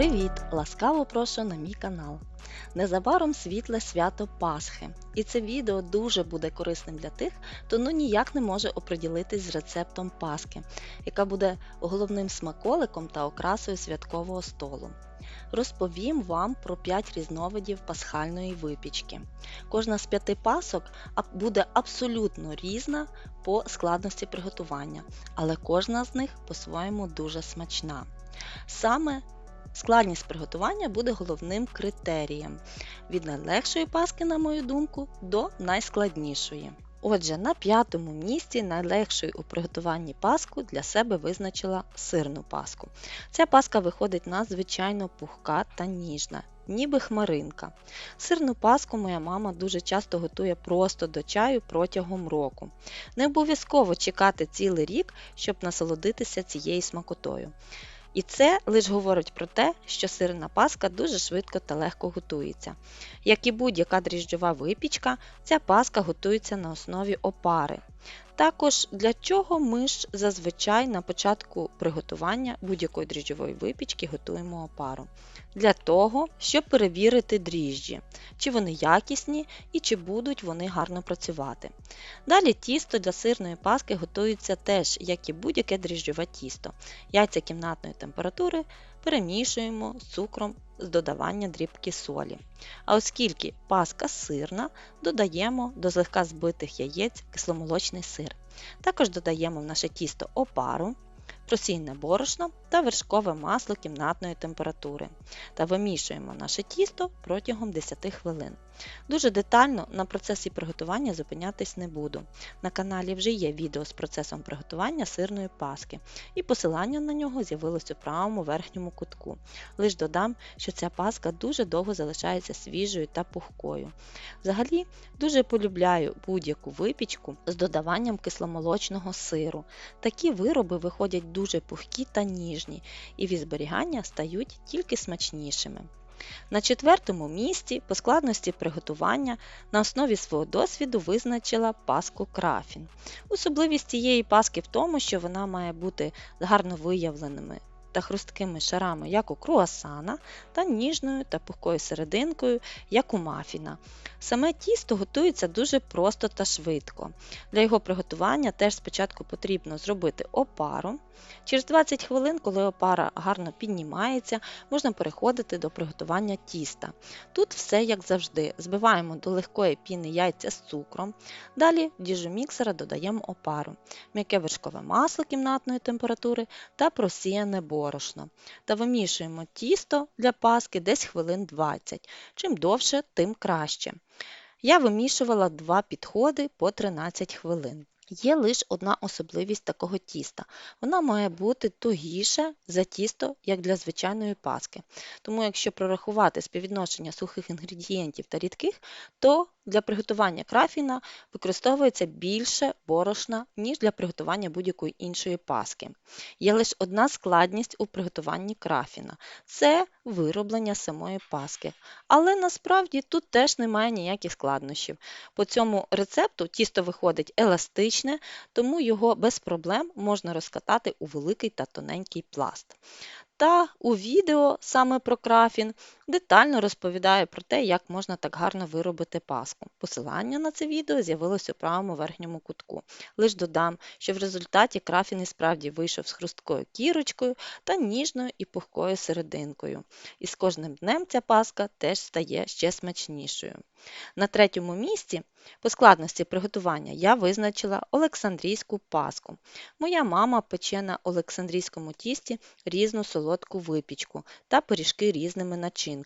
Привіт! Ласкаво прошу на мій канал. Незабаром світле свято Пасхи, і це відео дуже буде корисним для тих, хто ну ніяк не може оприділитись з рецептом Пасхи, яка буде головним смаколиком та окрасою святкового столу. Розповім вам про 5 різновидів пасхальної випічки. Кожна з п'яти пасок буде абсолютно різна по складності приготування, але кожна з них по-своєму дуже смачна. Саме Складність приготування буде головним критерієм від найлегшої паски, на мою думку, до найскладнішої. Отже, на п'ятому місці найлегшою у приготуванні паску для себе визначила сирну паску. Ця паска виходить надзвичайно пухка та ніжна, ніби хмаринка. Сирну паску моя мама дуже часто готує просто до чаю протягом року. Не обов'язково чекати цілий рік, щоб насолодитися цією смакотою. І це лише говорить про те, що сирна паска дуже швидко та легко готується. Як і будь-яка дріжджова випічка, ця паска готується на основі опари. Також для чого ми ж зазвичай на початку приготування будь-якої дріжджової випічки готуємо опару? Для того, щоб перевірити дріжджі, чи вони якісні і чи будуть вони гарно працювати. Далі тісто для сирної паски готується теж, як і будь-яке дріжджове тісто. Яйця кімнатної температури перемішуємо з цукром з додавання дрібки солі. А оскільки паска сирна, додаємо до злегка збитих яєць кисломолочний сир. Також додаємо в наше тісто опару, просійне борошно та вершкове масло кімнатної температури та вимішуємо наше тісто протягом 10 хвилин. Дуже детально на процесі приготування зупинятись не буду. На каналі вже є відео з процесом приготування сирної паски, і посилання на нього з'явилось у правому верхньому кутку. Лиш додам, що ця паска дуже довго залишається свіжою та пухкою. Взагалі, дуже полюбляю будь-яку випічку з додаванням кисломолочного сиру. Такі вироби виходять дуже пухкі та ніжні, і від зберігання стають тільки смачнішими. На четвертому місці по складності приготування на основі свого досвіду визначила паску крафін. Особливість цієї паски в тому, що вона має бути гарно виявленими та хрусткими шарами, як у круасана, та ніжною та пухкою серединкою, як у мафіна. Саме тісто готується дуже просто та швидко. Для його приготування теж спочатку потрібно зробити опару. Через 20 хвилин, коли опара гарно піднімається, можна переходити до приготування тіста. Тут все як завжди. Збиваємо до легкої піни яйця з цукром. Далі в діжу міксера додаємо опару, м'яке вершкове масло кімнатної температури та просіяне борошно. Та вимішуємо тісто для паски десь хвилин 20. Чим довше, тим краще. Я вимішувала два підходи по 13 хвилин. Є лише одна особливість такого тіста. Вона має бути тугіше за тісто, як для звичайної паски. Тому, якщо прорахувати співвідношення сухих інгредієнтів та рідких, то для приготування крафіна використовується більше борошна, ніж для приготування будь-якої іншої паски. Є лише одна складність у приготуванні крафіна це вироблення самої паски. Але насправді тут теж немає ніяких складнощів. По цьому рецепту тісто виходить еластичне, тому його без проблем можна розкатати у великий та тоненький пласт та у відео саме про крафін детально розповідає про те, як можна так гарно виробити паску. Посилання на це відео з'явилось у правому верхньому кутку. Лиш додам, що в результаті крафін і справді вийшов з хрусткою кірочкою та ніжною і пухкою серединкою. І з кожним днем ця паска теж стає ще смачнішою. На третьому місці по складності приготування я визначила Олександрійську паску. Моя мама пече на Олександрійському тісті різну солодку випічку та пиріжки різними начинками.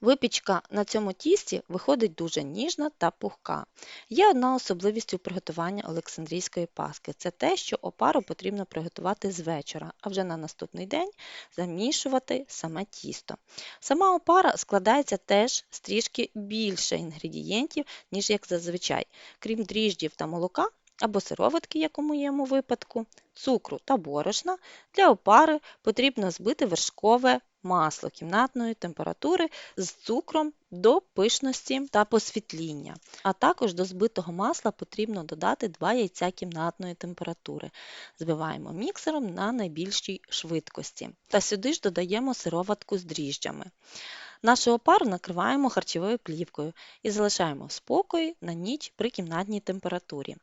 Випічка на цьому тісті виходить дуже ніжна та пухка. Є одна особливість у приготування Олександрійської паски це те, що опару потрібно приготувати з вечора, а вже на наступний день замішувати саме тісто. Сама опара складається теж з трішки більше інгредієнтів, ніж як зазвичай. Крім дріждів та молока, або сироватки, як у моєму випадку, цукру та борошна, для опари потрібно збити вершкове масло кімнатної температури з цукром до пишності та посвітління. А також до збитого масла потрібно додати 2 яйця кімнатної температури. Збиваємо міксером на найбільшій швидкості. Та сюди ж додаємо сироватку з дріжджами. Нашу опару накриваємо харчовою плівкою і залишаємо в спокої на ніч при кімнатній температурі.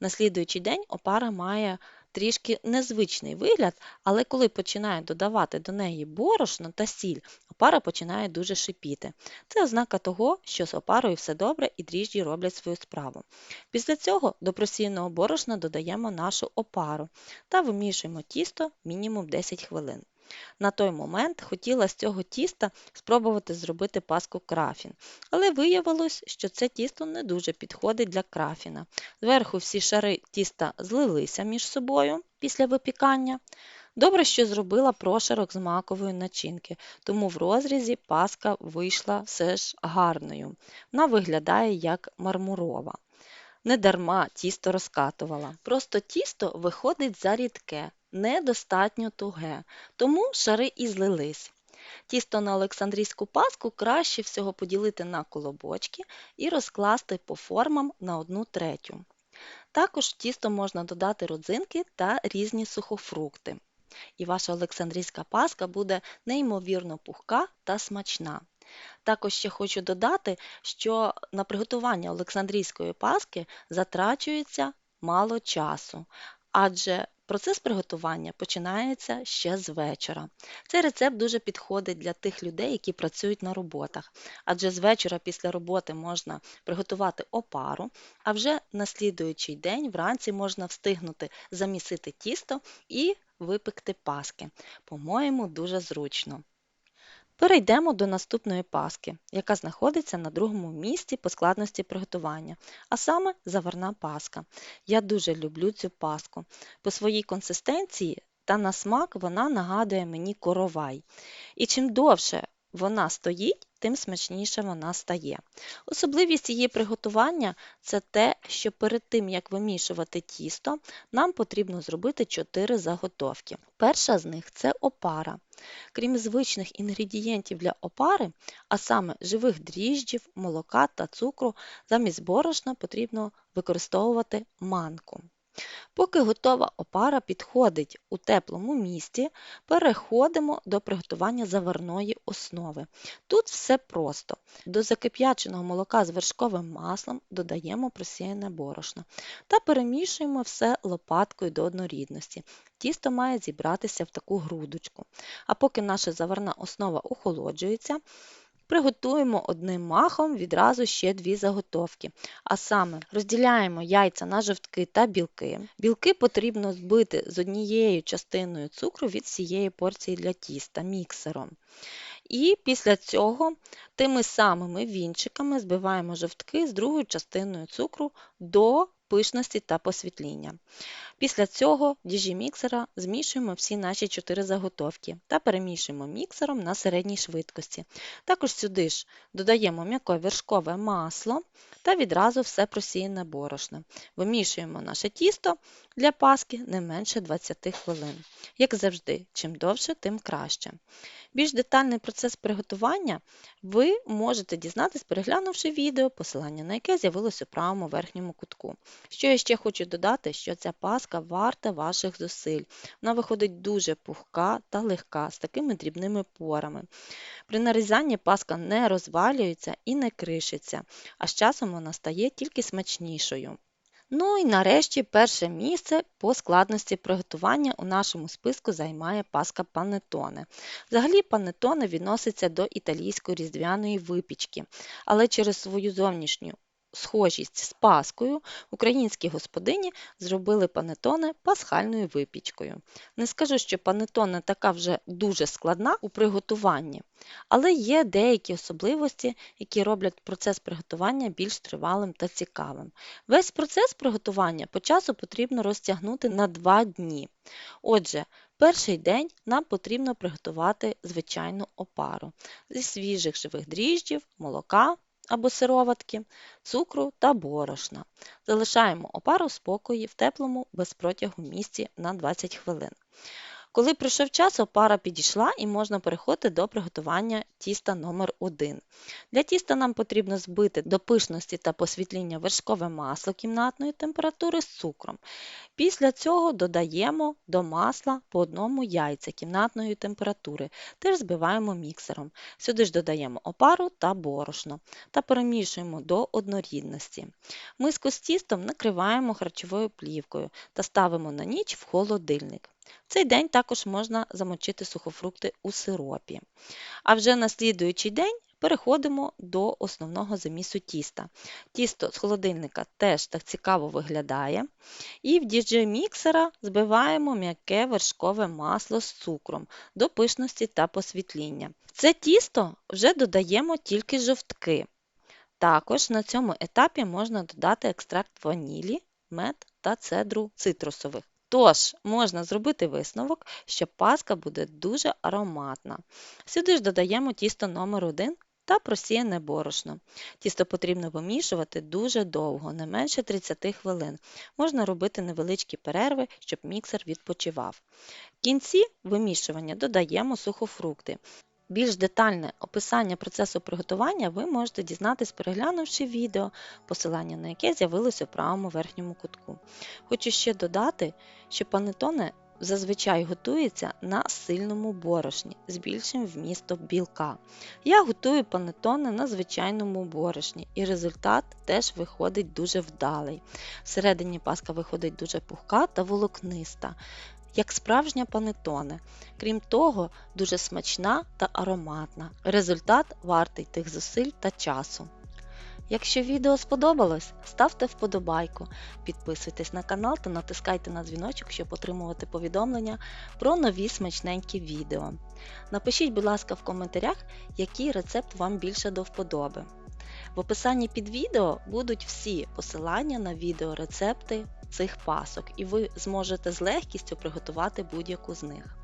На слідуючий день опара має трішки незвичний вигляд, але коли починає додавати до неї борошно та сіль, опара починає дуже шипіти. Це ознака того, що з опарою все добре і дріжджі роблять свою справу. Після цього до просіяного борошна додаємо нашу опару та вимішуємо тісто мінімум 10 хвилин. На той момент хотіла з цього тіста спробувати зробити паску крафін, але виявилось, що це тісто не дуже підходить для крафіна. Зверху всі шари тіста злилися між собою після випікання. Добре, що зробила прошарок з макової начинки, тому в розрізі паска вийшла все ж гарною. Вона виглядає як мармурова. Недарма тісто розкатувала. Просто тісто виходить зарідке, недостатньо туге, тому шари і злились. Тісто на Олександрійську паску краще всього поділити на колобочки і розкласти по формам на одну третю. Також в тісто можна додати родзинки та різні сухофрукти. І ваша Олександрійська паска буде неймовірно пухка та смачна. Також ще хочу додати, що на приготування Олександрійської паски затрачується мало часу, адже процес приготування починається ще з вечора. Цей рецепт дуже підходить для тих людей, які працюють на роботах, адже з вечора після роботи можна приготувати опару, а вже на слідуючий день вранці можна встигнути замісити тісто і випекти паски. По-моєму, дуже зручно. Перейдемо до наступної паски, яка знаходиться на другому місці по складності приготування, а саме заварна паска. Я дуже люблю цю паску. По своїй консистенції та на смак вона нагадує мені коровай. І чим довше вона стоїть, тим смачніше вона стає. Особливість її приготування це те, що перед тим, як вимішувати тісто, нам потрібно зробити 4 заготовки. Перша з них це опара. Крім звичних інгредієнтів для опари, а саме живих дріжджів, молока та цукру, замість борошна потрібно використовувати манку. Поки готова опара підходить у теплому місці, переходимо до приготування заварної основи. Тут все просто. До закип'яченого молока з вершковим маслом додаємо просіяне борошно та перемішуємо все лопаткою до однорідності. Тісто має зібратися в таку грудочку. А поки наша заварна основа охолоджується, Приготуємо одним махом відразу ще дві заготовки. А саме розділяємо яйця на жовтки та білки. Білки потрібно збити з однією частиною цукру від всієї порції для тіста міксером. І після цього тими самими вінчиками збиваємо жовтки з другою частиною цукру до пишності та посвітління. Після цього діжі міксера змішуємо всі наші 4 заготовки та перемішуємо міксером на середній швидкості. Також сюди ж додаємо м'яке вершкове масло та відразу все просіяне борошно. Вимішуємо наше тісто для паски не менше 20 хвилин. Як завжди, чим довше, тим краще. Більш детальний процес приготування ви можете дізнатись, переглянувши відео, посилання на яке з'явилось у правому верхньому кутку. Що я ще хочу додати, що ця паска варта ваших зусиль. Вона виходить дуже пухка та легка, з такими дрібними порами. При нарізанні паска не розвалюється і не кришиться, а з часом вона стає тільки смачнішою. Ну і нарешті перше місце по складності приготування у нашому списку займає паска панетоне. Взагалі панетоне відноситься до італійської різдвяної випічки, але через свою зовнішню схожість з паскою українські господині зробили панетоне пасхальною випічкою. Не скажу, що панетоне така вже дуже складна у приготуванні, але є деякі особливості, які роблять процес приготування більш тривалим та цікавим. Весь процес приготування по часу потрібно розтягнути на 2 дні. Отже, Перший день нам потрібно приготувати звичайну опару зі свіжих живих дріжджів, молока, або сироватки, цукру та борошна. Залишаємо опару спокої в теплому без протягу місці на 20 хвилин. Коли пройшов час, опара підійшла і можна переходити до приготування тіста номер 1 Для тіста нам потрібно збити до пишності та посвітління вершкове масло кімнатної температури з цукром. Після цього додаємо до масла по одному яйця кімнатної температури, теж збиваємо міксером. Сюди ж додаємо опару та борошно та перемішуємо до однорідності. Миску з тістом накриваємо харчовою плівкою та ставимо на ніч в холодильник. В цей день також можна замочити сухофрукти у сиропі. А вже на слідуючий день переходимо до основного замісу тіста. Тісто з холодильника теж так цікаво виглядає. І в діджей міксера збиваємо м'яке вершкове масло з цукром до пишності та посвітління. Це тісто вже додаємо тільки жовтки. Також на цьому етапі можна додати екстракт ванілі, мед та цедру цитрусових. Тож, можна зробити висновок, що паска буде дуже ароматна. Сюди ж додаємо тісто номер 1 та просіяне борошно. Тісто потрібно вимішувати дуже довго, не менше 30 хвилин. Можна робити невеличкі перерви, щоб міксер відпочивав. В кінці вимішування додаємо сухофрукти. Більш детальне описання процесу приготування ви можете дізнатись, переглянувши відео, посилання на яке з'явилося в правому верхньому кутку. Хочу ще додати, що панетоне зазвичай готується на сильному борошні з більшим вмістом білка. Я готую панетоне на звичайному борошні, і результат теж виходить дуже вдалий. Всередині паска виходить дуже пухка та волокниста як справжня панетоне. Крім того, дуже смачна та ароматна. Результат вартий тих зусиль та часу. Якщо відео сподобалось, ставте вподобайку, підписуйтесь на канал та натискайте на дзвіночок, щоб отримувати повідомлення про нові смачненькі відео. Напишіть, будь ласка, в коментарях, який рецепт вам більше до вподоби. В описанні під відео будуть всі посилання на відеорецепти цих пасок, і ви зможете з легкістю приготувати будь-яку з них.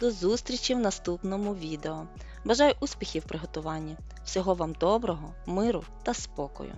До зустрічі в наступному відео. Бажаю успіхів в приготуванні! Всього вам доброго, миру та спокою!